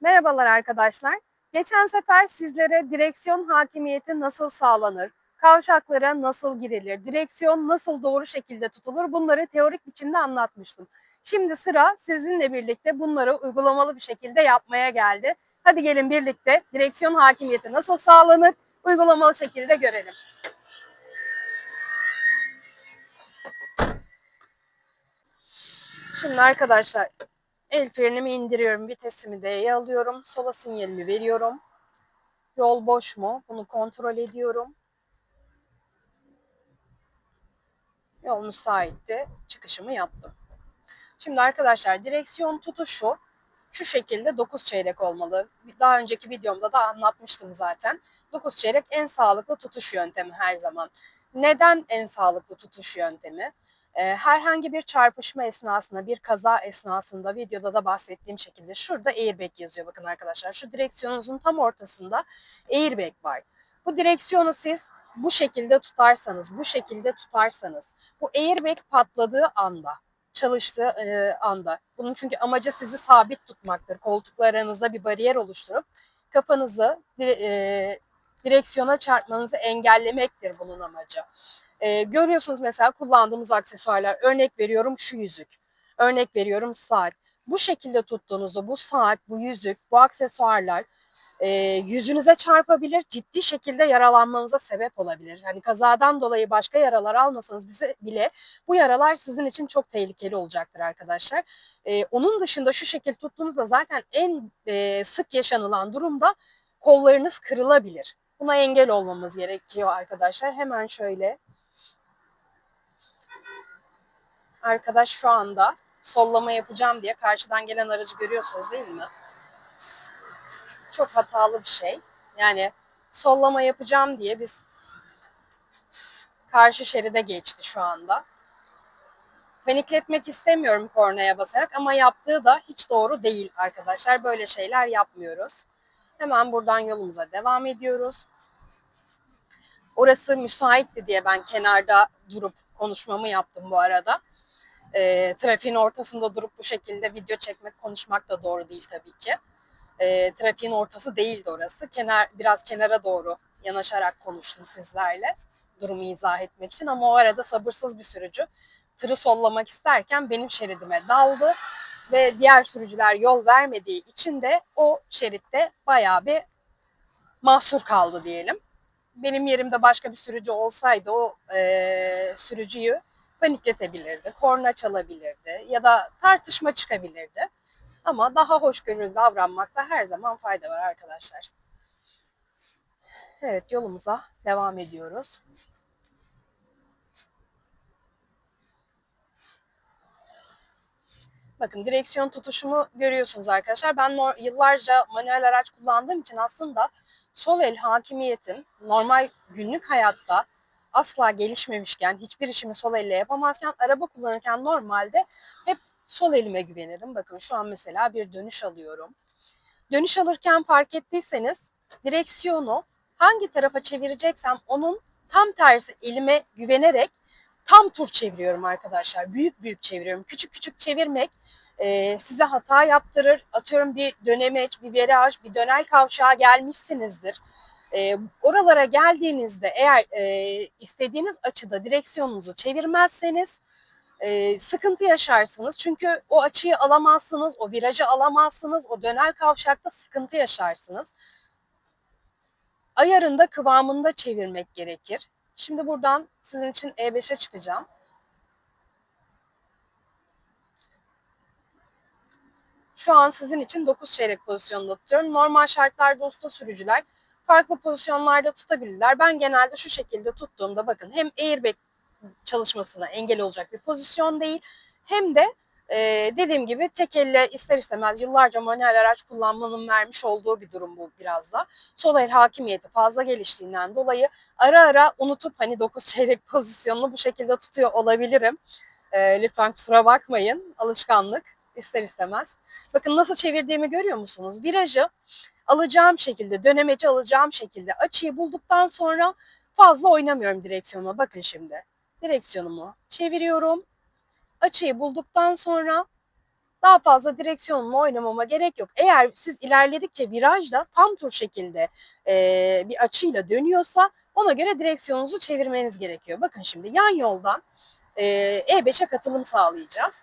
Merhabalar arkadaşlar. Geçen sefer sizlere direksiyon hakimiyeti nasıl sağlanır, kavşaklara nasıl girilir, direksiyon nasıl doğru şekilde tutulur bunları teorik biçimde anlatmıştım. Şimdi sıra sizinle birlikte bunları uygulamalı bir şekilde yapmaya geldi. Hadi gelin birlikte direksiyon hakimiyeti nasıl sağlanır uygulamalı şekilde görelim. Şimdi arkadaşlar El frenimi indiriyorum, vitesimi D'ye alıyorum, sola sinyalimi veriyorum. Yol boş mu? Bunu kontrol ediyorum. Yol müsaitti. Çıkışımı yaptım. Şimdi arkadaşlar direksiyon tutuşu şu şekilde 9 çeyrek olmalı. Daha önceki videomda da anlatmıştım zaten. 9 çeyrek en sağlıklı tutuş yöntemi her zaman. Neden en sağlıklı tutuş yöntemi? Ee, herhangi bir çarpışma esnasında, bir kaza esnasında videoda da bahsettiğim şekilde şurada airbag yazıyor bakın arkadaşlar. Şu direksiyonunuzun tam ortasında airbag var. Bu direksiyonu siz bu şekilde tutarsanız, bu şekilde tutarsanız, bu airbag patladığı anda, çalıştığı e, anda, bunun çünkü amacı sizi sabit tutmaktır. Koltuklarınızda bir bariyer oluşturup kafanızı e, direksiyona çarpmanızı engellemektir bunun amacı. E, görüyorsunuz mesela kullandığımız aksesuarlar. Örnek veriyorum şu yüzük. Örnek veriyorum saat. Bu şekilde tuttuğunuzda bu saat, bu yüzük, bu aksesuarlar e, yüzünüze çarpabilir, ciddi şekilde yaralanmanıza sebep olabilir. Hani kazadan dolayı başka yaralar almasanız bize bile bu yaralar sizin için çok tehlikeli olacaktır arkadaşlar. E, onun dışında şu şekil tuttuğunuzda zaten en e, sık yaşanılan durumda kollarınız kırılabilir. Buna engel olmamız gerekiyor arkadaşlar. Hemen şöyle arkadaş şu anda sollama yapacağım diye karşıdan gelen aracı görüyorsunuz değil mi? Çok hatalı bir şey. Yani sollama yapacağım diye biz karşı şeride geçti şu anda. Panikletmek istemiyorum kornaya basarak ama yaptığı da hiç doğru değil arkadaşlar. Böyle şeyler yapmıyoruz. Hemen buradan yolumuza devam ediyoruz. Orası müsaitti diye ben kenarda durup konuşmamı yaptım bu arada. E, trafiğin ortasında durup bu şekilde video çekmek, konuşmak da doğru değil tabii ki. E, trafiğin ortası değildi orası. Kenar biraz kenara doğru yanaşarak konuştum sizlerle durumu izah etmek için ama o arada sabırsız bir sürücü tırı sollamak isterken benim şeridime daldı ve diğer sürücüler yol vermediği için de o şeritte bayağı bir mahsur kaldı diyelim. Benim yerimde başka bir sürücü olsaydı o e, sürücüyü panikletebilirdi, korna çalabilirdi ya da tartışma çıkabilirdi. Ama daha hoşgörülü davranmakta her zaman fayda var arkadaşlar. Evet yolumuza devam ediyoruz. Bakın direksiyon tutuşumu görüyorsunuz arkadaşlar. Ben yıllarca manuel araç kullandığım için aslında sol el hakimiyetim normal günlük hayatta asla gelişmemişken, hiçbir işimi sol elle yapamazken araba kullanırken normalde hep sol elime güvenirim. Bakın şu an mesela bir dönüş alıyorum. Dönüş alırken fark ettiyseniz direksiyonu hangi tarafa çevireceksem onun tam tersi elime güvenerek tam tur çeviriyorum arkadaşlar. Büyük büyük çeviriyorum. Küçük küçük çevirmek e, size hata yaptırır. Atıyorum bir dönemeç, bir viraj, bir dönel kavşağa gelmişsinizdir. E, oralara geldiğinizde eğer e, istediğiniz açıda direksiyonunuzu çevirmezseniz e, sıkıntı yaşarsınız. Çünkü o açıyı alamazsınız, o virajı alamazsınız, o dönel kavşakta sıkıntı yaşarsınız. Ayarında kıvamında çevirmek gerekir. Şimdi buradan sizin için E5'e çıkacağım. Şu an sizin için 9 çeyrek pozisyonda tutuyorum. Normal şartlarda usta sürücüler farklı pozisyonlarda tutabilirler. Ben genelde şu şekilde tuttuğumda bakın hem airbag çalışmasına engel olacak bir pozisyon değil hem de e, dediğim gibi tek elle ister istemez yıllarca manuel araç kullanmanın vermiş olduğu bir durum bu biraz da. Sol el hakimiyeti fazla geliştiğinden dolayı ara ara unutup hani 9 çeyrek pozisyonunu bu şekilde tutuyor olabilirim. E, lütfen kusura bakmayın alışkanlık ister istemez. Bakın nasıl çevirdiğimi görüyor musunuz? Virajı alacağım şekilde, dönemeci alacağım şekilde açıyı bulduktan sonra fazla oynamıyorum direksiyonuma. Bakın şimdi direksiyonumu çeviriyorum. Açıyı bulduktan sonra Daha fazla direksiyonla oynamama gerek yok. Eğer siz ilerledikçe virajda tam tur şekilde e, bir açıyla dönüyorsa ona göre direksiyonunuzu çevirmeniz gerekiyor. Bakın şimdi yan yoldan e, E5'e katılım sağlayacağız.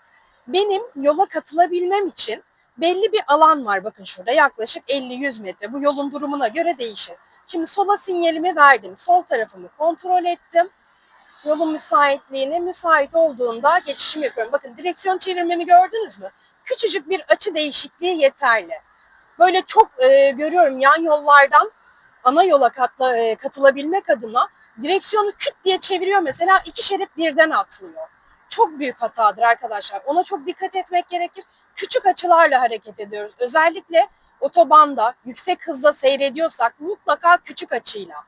Benim yola katılabilmem için belli bir alan var. Bakın şurada yaklaşık 50-100 metre. Bu yolun durumuna göre değişir. Şimdi sola sinyalimi verdim. Sol tarafımı kontrol ettim. Yolun müsaitliğine müsait olduğunda geçişim yapıyorum. Bakın direksiyon çevirmemi gördünüz mü? Küçücük bir açı değişikliği yeterli. Böyle çok e, görüyorum yan yollardan ana yola katla, e, katılabilmek adına direksiyonu küt diye çeviriyor mesela iki şerit birden atlıyor. Çok büyük hatadır arkadaşlar. Ona çok dikkat etmek gerekir. Küçük açılarla hareket ediyoruz. Özellikle otobanda yüksek hızla seyrediyorsak mutlaka küçük açıyla.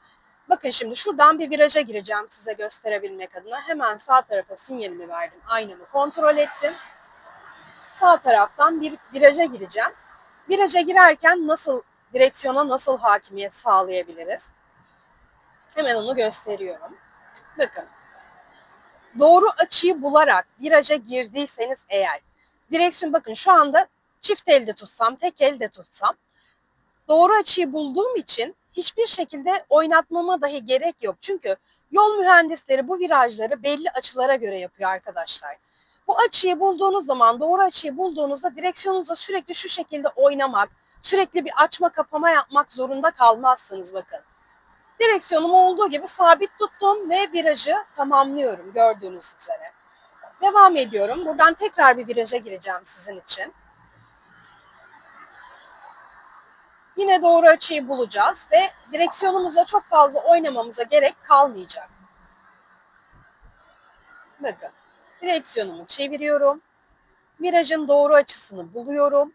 Bakın şimdi şuradan bir viraja gireceğim size gösterebilmek adına. Hemen sağ tarafa sinyalimi verdim. Aynamı kontrol ettim. Sağ taraftan bir viraja gireceğim. Viraja girerken nasıl direksiyona nasıl hakimiyet sağlayabiliriz? Hemen onu gösteriyorum. Bakın. Doğru açıyı bularak viraja girdiyseniz eğer direksiyon bakın şu anda çift elde tutsam, tek elde tutsam doğru açıyı bulduğum için hiçbir şekilde oynatmama dahi gerek yok. Çünkü yol mühendisleri bu virajları belli açılara göre yapıyor arkadaşlar. Bu açıyı bulduğunuz zaman, doğru açıyı bulduğunuzda direksiyonunuzda sürekli şu şekilde oynamak, sürekli bir açma kapama yapmak zorunda kalmazsınız bakın. Direksiyonumu olduğu gibi sabit tuttum ve virajı tamamlıyorum gördüğünüz üzere. Devam ediyorum. Buradan tekrar bir viraja gireceğim sizin için. Yine doğru açıyı bulacağız ve direksiyonumuza çok fazla oynamamıza gerek kalmayacak. Bakın direksiyonumu çeviriyorum. Virajın doğru açısını buluyorum.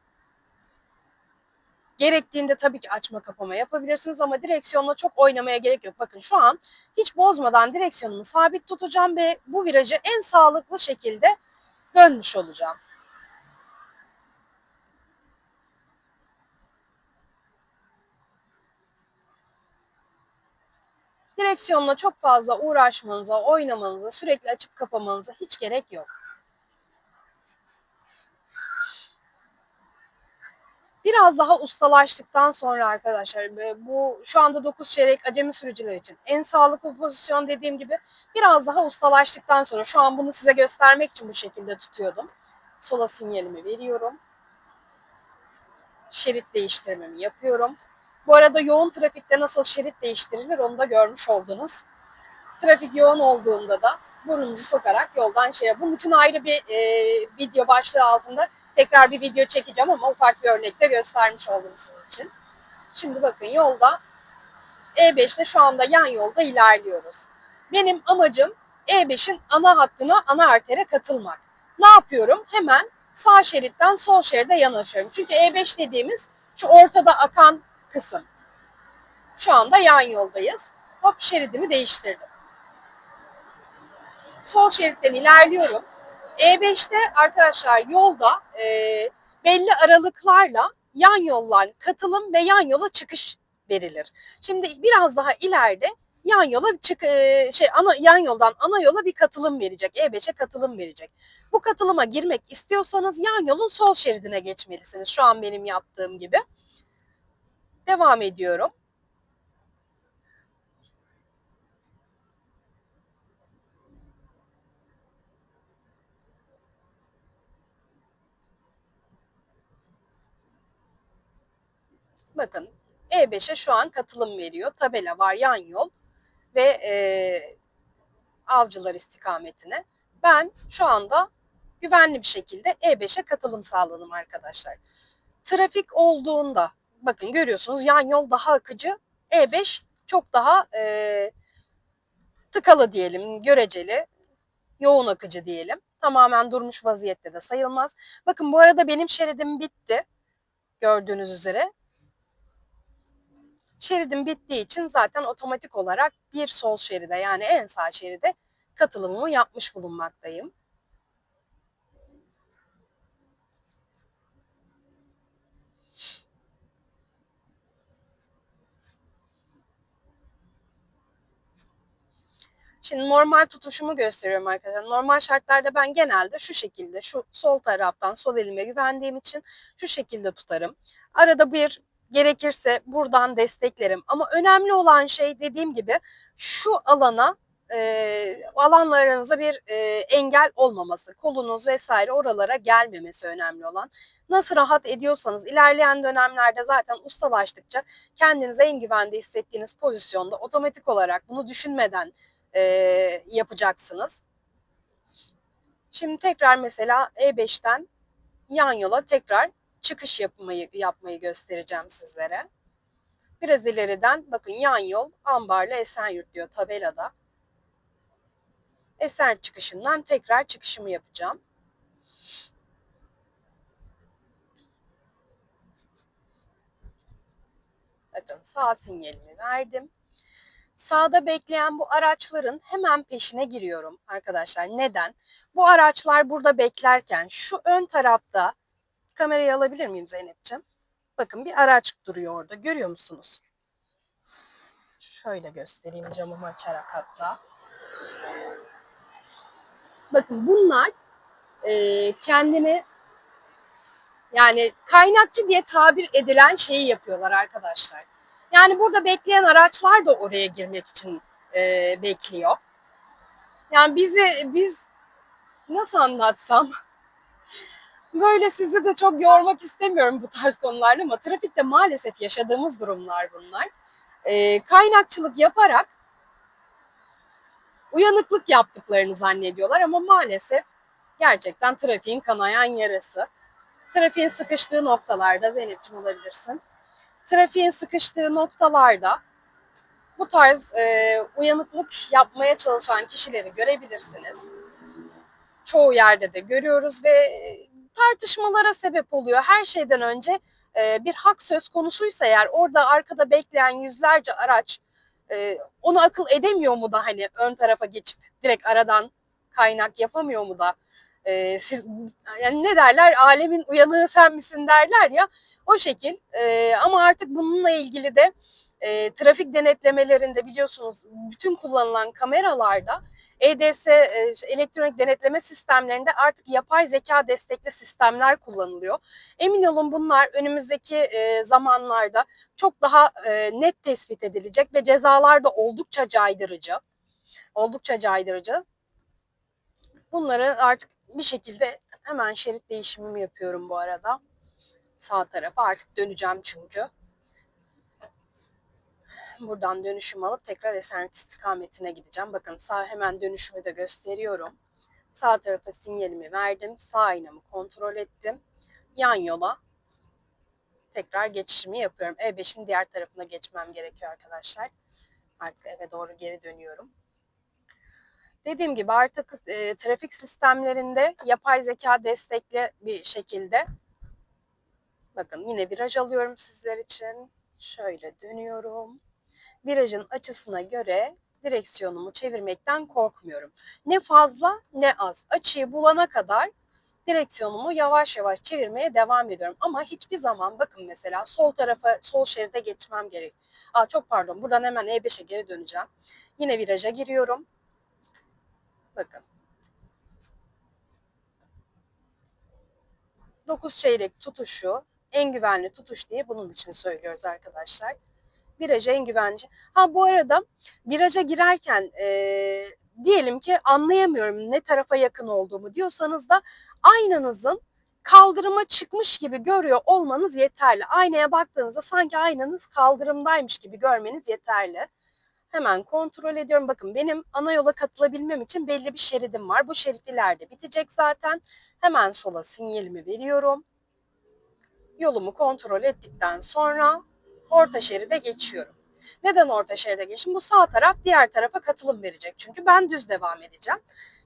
Gerektiğinde tabii ki açma kapama yapabilirsiniz ama direksiyonla çok oynamaya gerek yok. Bakın şu an hiç bozmadan direksiyonumu sabit tutacağım ve bu virajı en sağlıklı şekilde dönmüş olacağım. Direksiyonla çok fazla uğraşmanıza, oynamanıza, sürekli açıp kapamanıza hiç gerek yok. Biraz daha ustalaştıktan sonra arkadaşlar bu şu anda 9 çeyrek acemi sürücüler için en sağlıklı pozisyon dediğim gibi biraz daha ustalaştıktan sonra şu an bunu size göstermek için bu şekilde tutuyordum. Sola sinyalimi veriyorum. Şerit değiştirmemi yapıyorum. Bu arada yoğun trafikte nasıl şerit değiştirilir onu da görmüş oldunuz. Trafik yoğun olduğunda da burnunuzu sokarak yoldan şey Bunun için ayrı bir e, video başlığı altında tekrar bir video çekeceğim ama ufak bir örnekle göstermiş oldum sizin için. Şimdi bakın yolda E5'te şu anda yan yolda ilerliyoruz. Benim amacım E5'in ana hattına, ana artere katılmak. Ne yapıyorum? Hemen sağ şeritten sol şeride yanaşıyorum. Çünkü E5 dediğimiz şu ortada akan kısım. Şu anda yan yoldayız. Hop şeridimi değiştirdim. Sol şeritten ilerliyorum. E5'te arkadaşlar yolda e, belli aralıklarla yan yollar katılım ve yan yola çıkış verilir. Şimdi biraz daha ileride yan yola çık e, şey ana yan yoldan ana yola bir katılım verecek. E5'e katılım verecek. Bu katılıma girmek istiyorsanız yan yolun sol şeridine geçmelisiniz. Şu an benim yaptığım gibi. Devam ediyorum. Bakın E5'e şu an katılım veriyor. Tabela var yan yol ve e, avcılar istikametine. Ben şu anda güvenli bir şekilde E5'e katılım sağladım arkadaşlar. Trafik olduğunda bakın görüyorsunuz yan yol daha akıcı. E5 çok daha e, tıkalı diyelim, göreceli, yoğun akıcı diyelim. Tamamen durmuş vaziyette de sayılmaz. Bakın bu arada benim şeridim bitti. Gördüğünüz üzere. Şeridim bittiği için zaten otomatik olarak bir sol şeride yani en sağ şeride katılımımı yapmış bulunmaktayım. Şimdi normal tutuşumu gösteriyorum arkadaşlar. Normal şartlarda ben genelde şu şekilde şu sol taraftan sol elime güvendiğim için şu şekilde tutarım. Arada bir gerekirse buradan desteklerim. Ama önemli olan şey dediğim gibi şu alana e, alanlarınıza bir e, engel olmaması, kolunuz vesaire oralara gelmemesi önemli olan. Nasıl rahat ediyorsanız ilerleyen dönemlerde zaten ustalaştıkça kendinize en güvende hissettiğiniz pozisyonda otomatik olarak bunu düşünmeden e, yapacaksınız. Şimdi tekrar mesela E5'ten yan yola tekrar çıkış yapmayı, yapmayı göstereceğim sizlere. Biraz ileriden bakın yan yol Ambarlı Esenyurt diyor tabelada. Eser çıkışından tekrar çıkışımı yapacağım. Bakın sağ sinyalimi verdim. Sağda bekleyen bu araçların hemen peşine giriyorum arkadaşlar. Neden? Bu araçlar burada beklerken şu ön tarafta kamerayı alabilir miyim Zeynep'ciğim? Bakın bir araç duruyor orada. Görüyor musunuz? Şöyle göstereyim camımı açarak hatta. Bakın bunlar e, kendini yani kaynakçı diye tabir edilen şeyi yapıyorlar arkadaşlar. Yani burada bekleyen araçlar da oraya girmek için e, bekliyor. Yani bizi biz nasıl anlatsam böyle sizi de çok yormak istemiyorum bu tarz konularda ama trafikte maalesef yaşadığımız durumlar bunlar. E, kaynakçılık yaparak uyanıklık yaptıklarını zannediyorlar ama maalesef gerçekten trafiğin kanayan yarası. Trafiğin sıkıştığı noktalarda Zeynep'ciğim olabilirsin. Trafiğin sıkıştığı noktalarda bu tarz e, uyanıklık yapmaya çalışan kişileri görebilirsiniz. Çoğu yerde de görüyoruz ve tartışmalara sebep oluyor. Her şeyden önce e, bir hak söz konusuysa eğer orada arkada bekleyen yüzlerce araç e, onu akıl edemiyor mu da hani ön tarafa geçip direkt aradan kaynak yapamıyor mu da? E, siz yani ne derler? Alemin uyanığı sen misin derler ya. O şekil e, ama artık bununla ilgili de e, trafik denetlemelerinde biliyorsunuz bütün kullanılan kameralarda EDS e, elektronik denetleme sistemlerinde artık yapay zeka destekli sistemler kullanılıyor. Emin olun bunlar önümüzdeki e, zamanlarda çok daha e, net tespit edilecek ve cezalar da oldukça caydırıcı. Oldukça caydırıcı. Bunları artık bir şekilde hemen şerit değişimimi yapıyorum bu arada. Sağ tarafa artık döneceğim çünkü. Buradan dönüşüm alıp tekrar Esenyurt istikametine gideceğim. Bakın sağ hemen dönüşümü de gösteriyorum. Sağ tarafa sinyalimi verdim. Sağ aynamı kontrol ettim. Yan yola tekrar geçişimi yapıyorum. E5'in diğer tarafına geçmem gerekiyor arkadaşlar. Artık eve doğru geri dönüyorum. Dediğim gibi artık e, trafik sistemlerinde yapay zeka destekli bir şekilde bakın yine viraj alıyorum sizler için. Şöyle dönüyorum. Virajın açısına göre direksiyonumu çevirmekten korkmuyorum. Ne fazla ne az. Açıyı bulana kadar direksiyonumu yavaş yavaş çevirmeye devam ediyorum. Ama hiçbir zaman bakın mesela sol tarafa, sol şeride geçmem gerek. Aa, çok pardon buradan hemen E5'e geri döneceğim. Yine viraja giriyorum. Bakın. 9 çeyrek tutuşu en güvenli tutuş diye bunun için söylüyoruz arkadaşlar. Viraja en güvenli. Ha bu arada viraja girerken e, diyelim ki anlayamıyorum ne tarafa yakın olduğumu diyorsanız da aynanızın kaldırıma çıkmış gibi görüyor olmanız yeterli. Aynaya baktığınızda sanki aynanız kaldırımdaymış gibi görmeniz yeterli. Hemen kontrol ediyorum. Bakın benim ana yola katılabilmem için belli bir şeridim var. Bu şerit ileride bitecek zaten. Hemen sola sinyalimi veriyorum. Yolumu kontrol ettikten sonra orta şeride geçiyorum. Neden orta şeride geçtim? Bu sağ taraf diğer tarafa katılım verecek. Çünkü ben düz devam edeceğim.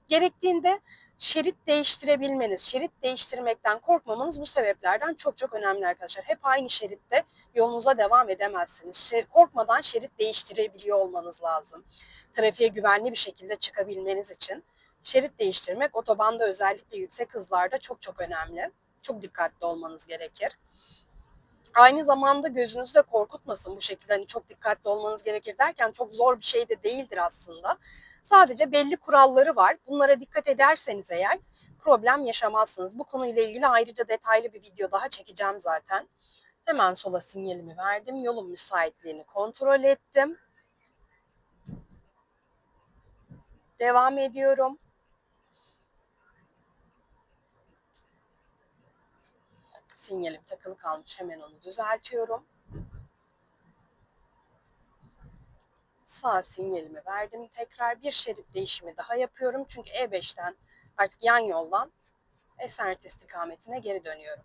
Gerektiğinde şerit değiştirebilmeniz, şerit değiştirmekten korkmamanız bu sebeplerden çok çok önemli arkadaşlar. Hep aynı şeritte yolunuza devam edemezsiniz. korkmadan şerit değiştirebiliyor olmanız lazım. Trafiğe güvenli bir şekilde çıkabilmeniz için şerit değiştirmek otobanda özellikle yüksek hızlarda çok çok önemli. Çok dikkatli olmanız gerekir. Aynı zamanda gözünüzü de korkutmasın bu şekilde hani çok dikkatli olmanız gerekir derken çok zor bir şey de değildir aslında Sadece belli kuralları var. Bunlara dikkat ederseniz eğer problem yaşamazsınız. Bu konuyla ilgili ayrıca detaylı bir video daha çekeceğim zaten. Hemen sola sinyalimi verdim. Yolun müsaitliğini kontrol ettim. Devam ediyorum. Sinyalim takılı kalmış. Hemen onu düzeltiyorum. Sağ sinyalimi verdim. Tekrar bir şerit değişimi daha yapıyorum. Çünkü E5'ten artık yan yoldan Esenyurt istikametine geri dönüyorum.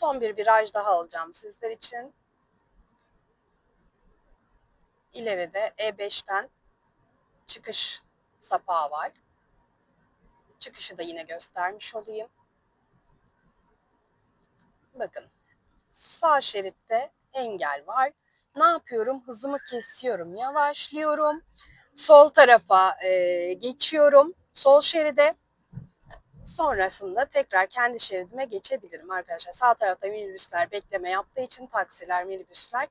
Son bir viraj daha alacağım sizler için. İleride E5'ten çıkış sapağı var. Çıkışı da yine göstermiş olayım. Bakın sağ şeritte engel var. Ne yapıyorum? Hızımı kesiyorum, yavaşlıyorum. Sol tarafa e, geçiyorum. Sol şeride. Sonrasında tekrar kendi şeridime geçebilirim arkadaşlar. Sağ tarafta minibüsler bekleme yaptığı için taksiler, minibüsler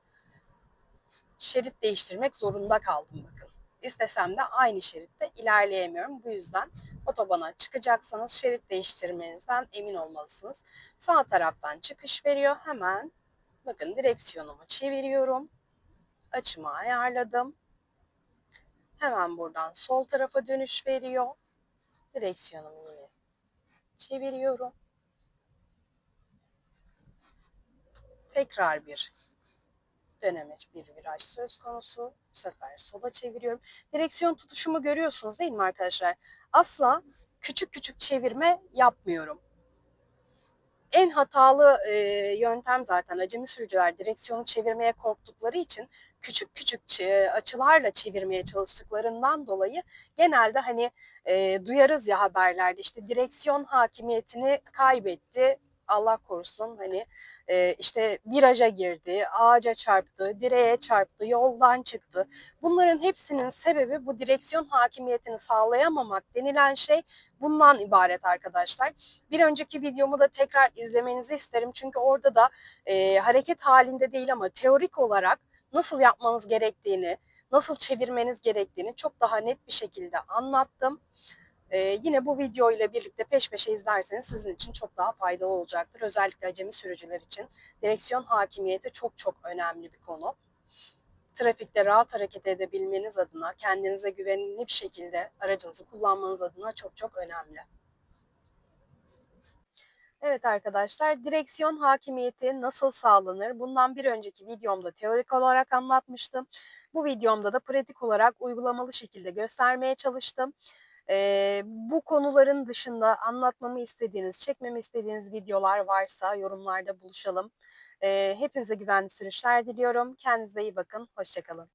şerit değiştirmek zorunda kaldım bakın. İstesem de aynı şeritte ilerleyemiyorum. Bu yüzden otobana çıkacaksanız şerit değiştirmenizden emin olmalısınız. Sağ taraftan çıkış veriyor. Hemen bakın direksiyonumu çeviriyorum. Açımı ayarladım. Hemen buradan sol tarafa dönüş veriyor. Direksiyonumu yine çeviriyorum. Tekrar bir dönemeç bir viraj söz konusu. Bu sefer sola çeviriyorum. Direksiyon tutuşumu görüyorsunuz değil mi arkadaşlar? Asla küçük küçük çevirme yapmıyorum. En hatalı e, yöntem zaten acemi sürücüler direksiyonu çevirmeye korktukları için küçük küçük açılarla çevirmeye çalıştıklarından dolayı genelde hani e, duyarız ya haberlerde işte direksiyon hakimiyetini kaybetti, Allah korusun hani e, işte viraja girdi, ağaca çarptı, direğe çarptı, yoldan çıktı. Bunların hepsinin sebebi bu direksiyon hakimiyetini sağlayamamak denilen şey bundan ibaret arkadaşlar. Bir önceki videomu da tekrar izlemenizi isterim çünkü orada da e, hareket halinde değil ama teorik olarak nasıl yapmanız gerektiğini, nasıl çevirmeniz gerektiğini çok daha net bir şekilde anlattım. Ee, yine bu video ile birlikte peş peşe izlerseniz sizin için çok daha faydalı olacaktır. Özellikle acemi sürücüler için direksiyon hakimiyeti çok çok önemli bir konu. Trafikte rahat hareket edebilmeniz adına, kendinize güvenli bir şekilde aracınızı kullanmanız adına çok çok önemli. Evet arkadaşlar, direksiyon hakimiyeti nasıl sağlanır? Bundan bir önceki videomda teorik olarak anlatmıştım. Bu videomda da pratik olarak uygulamalı şekilde göstermeye çalıştım. Ee, bu konuların dışında anlatmamı istediğiniz, çekmemi istediğiniz videolar varsa yorumlarda buluşalım. Ee, hepinize güvenli sürüşler diliyorum. Kendinize iyi bakın. Hoşçakalın.